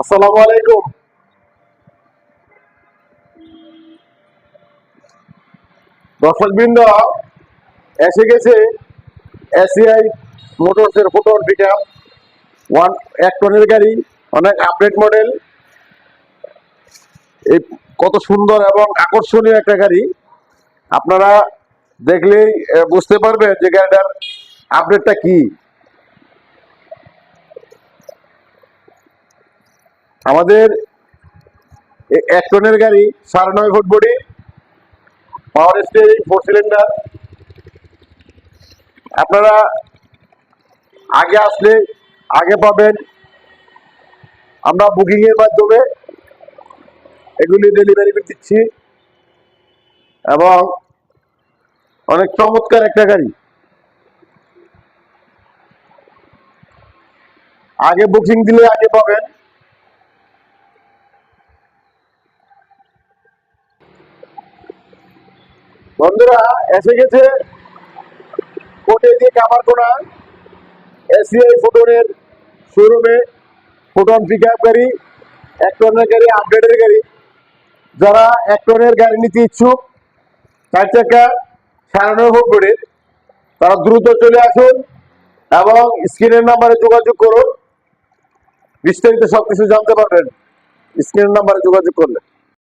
আসসালামু আলাইকুম। দর্শকবৃন্দ, এসে গেছে এসিআই মোটরসের ফোটন পিকআপ ওয়ান এক টনের গাড়ি, অনেক আপডেট মডেল এই কত সুন্দর এবং আকর্ষণীয় একটা গাড়ি। আপনারা দেখলেই বুঝতে পারবেন যে গাড়িটার আপডেটটা কি। আমাদের এক টনের গাড়ি, সাড়ে নয় foot body power steering four cylinder আপনারা আগে আসলে আগে পাবেন। আমরা বুকিং এর মাধ্যমে এগুলি ডেলিভারি দিচ্ছি। এবং অনেক চমৎকার একটা গাড়ি। আগে বুকিং দিলে আগে পাবেন। বন্ধুরা, এসে গেছে। কোটে দিয়ে কামার কোনা এসিআই ফুটনের শোরুমে ফুটন পিক আপ গাড়ি, এক টনের গাড়ি আপডেটের গাড়ি। যারা এক টনের গাড়ি নিতে ইচ্ছুক চার চাকা নয় ফুট বডির তারা দ্রুত চলে আসুন এবং স্ক্রিনের নাম্বারে যোগাযোগ করুন। বিস্তারিত সবকিছু জানতে পারবেন। স্ক্রিনের নাম্বারে যোগাযোগ করলে।